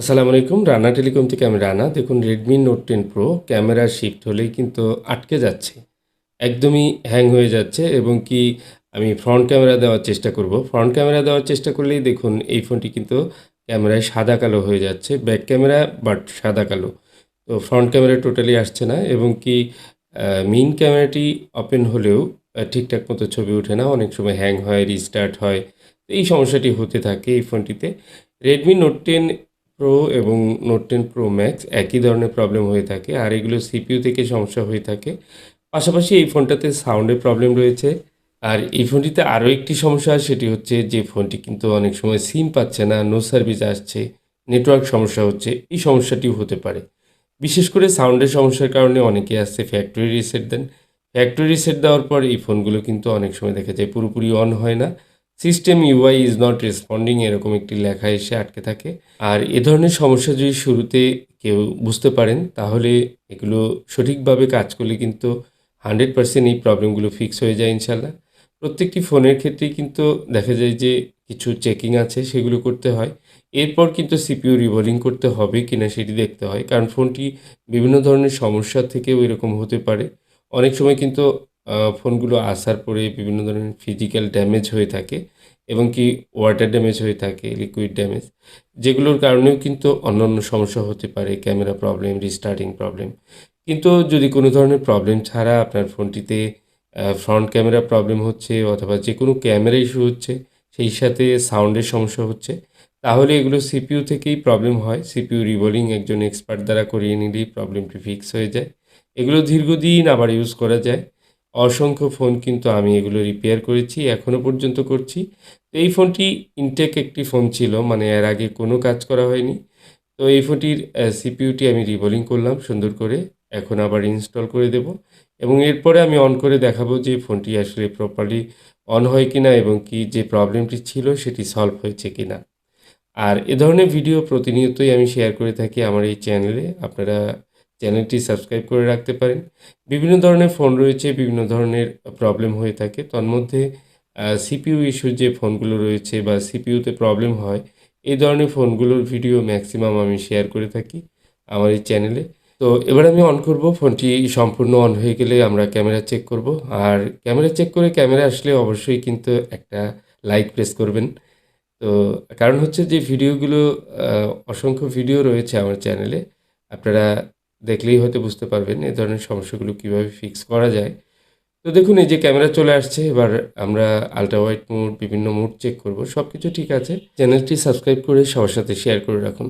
আসসালামু আলাইকুম রানা টেলিকম থেকে আমি রানা। দেখুন Redmi note ten pro camera shift হলেই কিন্তু আটকে যাচ্ছে, একদমই হ্যাং হয়ে যাচ্ছে এবং কি আমি ফ্রন্ট ক্যামেরা দেওয়ার চেষ্টা করব। ফ্রন্ট ক্যামেরা দেওয়ার চেষ্টা করলেই দেখুন, এই ফোনটি কিন্তু ক্যামেরায় সাদা কালো হয়ে যাচ্ছে ব্যাক ক্যামেরা বাট সাদা কালো। তো ফ্রন্ট ক্যামেরা টোটালি আসছে না এবং কি মেইন ক্যামেরাটি ওপেন হলেও ঠিকঠাক মতো ছবি ওঠে না, অনেক সময় হ্যাং হয় রিস্টার্ট হয়। এই সমস্যাটি হতে থাকে এই ফোনটিতে রেডমি নোট টেন প্রো এবং নোট টেন প্রো ম্যাক্স একই ধরনের প্রবলেম হয়ে থাকে, আর এগুলো সিপিইউ থেকে সমস্যা হয়ে থাকে। পাশাপাশি এই ফোনটাতে সাউন্ডের প্রবলেম রয়েছে, আর এই ফোনটিতে আরও একটি সমস্যা সেটি হচ্ছে যে ফোনটি কিন্তু অনেক সময় সিম পাচ্ছে না নো সার্ভিস আসছে নেটওয়ার্ক সমস্যা হচ্ছে, এই সমস্যাটিও হতে পারে। বিশেষ করে সাউন্ডের সমস্যার কারণে অনেকে আসছে ফ্যাক্টরি রিসেট দেন। ফ্যাক্টরি রিসেট দেওয়ার পর এই ফোনগুলো কিন্তু অনেক সময় দেখা যায় পুরোপুরি অন হয় না। System UI is not responding এরকম একটি লেখা এসে আটকে থাকে। আর এ ধরনের সমস্যা যদি শুরুতে কেউ বুঝতে পারেন, তাহলে এগুলো সঠিকভাবে কাজ করলে কিন্তু হান্ড্রেড পার্সেন্ট এই প্রবলেমগুলো ফিক্স হয়ে যায় ইনশাল্লাহ। প্রত্যেকটি ফোনের ক্ষেত্রেই কিন্তু দেখা যায় যে কিছু চেকিং আছে, সেগুলো করতে হয়। এরপর কিন্তু সিপিইউ রিবোলিং করতে হবে কিনা সেটি দেখতে হয়। কারণ ফোনটি বিভিন্ন ধরনের সমস্যা থেকেও এরকম হতে পারে। অনেক সময় কিন্তু ফোনগুলো আসার পরে বিভিন্ন ধরনের ফিজিক্যাল ড্যামেজ হয়ে থাকে এবং কি ওয়াটার ড্যামেজ হয়ে থাকে লিকুইড ড্যামেজ যেগুলোর কারণেও কিন্তু অন্যান্য সমস্যা হতে পারে ক্যামেরা প্রবলেম রিস্টার্টিং প্রবলেম কিন্তু যদি কোনো ধরনের প্রবলেম ছাড়া আপনার ফোনটিতে ফ্রন্ট ক্যামেরা প্রবলেম হচ্ছে অথবা যে কোনো ক্যামেরা ইস্যু হচ্ছে, সেই সাথে সাউন্ডের সমস্যা হচ্ছে, তাহলে এগুলো সিপিইউ থেকেই প্রবলেম হয়। সিপিইউ রিবোলিং একজন এক্সপার্ট দ্বারা করিয়ে নিলেই প্রবলেমটি ফিক্স হয়ে যায়। এগুলো দীর্ঘদিন আবার ইউজ করা যায়। অসংখ্য ফোন কিন্তু আমি এগুলো রিপেয়ার করেছি এখনও পর্যন্ত করছি। তো এই ফোনটি ইনটেক একটি ফোন ছিল মানে এর আগে কোনো কাজ করা হয়নি। তো এই ফোনটির সিপিইউটি আমি রিবোলিং করলাম সুন্দর করে, এখন আবার ইনস্টল করে দেব। এবং এরপরে আমি অন করে দেখাবো যে ফোনটি আসলে প্রপারলি অন হয় কিনা এবং কি যে প্রবলেমটি ছিল সেটি সলভ হয়েছে কিনা। আর এ ধরনের ভিডিও প্রতিনিয়তই আমি শেয়ার করে থাকি আমার এই চ্যানেলে আপনারা চ্যানেলটি সাবস্ক্রাইব করে রাখতে পারেন। বিভিন্ন ধরনের ফোন রয়েছে, বিভিন্ন ধরনের প্রবলেম হয়ে থাকে। তন্মধ্যে সিপিইউ ইস্যুর যে ফোনগুলো রয়েছে বা সিপিইউতে প্রবলেম হয়, এই ধরনের ফোনগুলোর ভিডিও ম্যাক্সিমাম আমি শেয়ার করে থাকি আমার এই চ্যানেলে। তো এবার আমি অন করব, ফোনটি সম্পূর্ণ অন হয়ে গেলে আমরা ক্যামেরা চেক করব। আর ক্যামেরা চেক করে ক্যামেরা আসলে অবশ্যই কিন্তু একটা লাইক প্রেস করবেন। তো কারণ হচ্ছে যে, ভিডিওগুলো অসংখ্য ভিডিও রয়েছে আমার চ্যানেলে। আপনারা দেখলেই হয়তো বুঝতে পারবেন এ ধরনের সমস্যাগুলো কীভাবে ফিক্স করা যায়। তো দেখুন, এই যে ক্যামেরা চলে আসছে, এবার আমরা আলট্রা হোয়াইট মোড বিভিন্ন মোড চেক করব সব কিছু ঠিক আছে। চ্যানেলটি সাবস্ক্রাইব করে সবার সাথে শেয়ার করে রাখুন।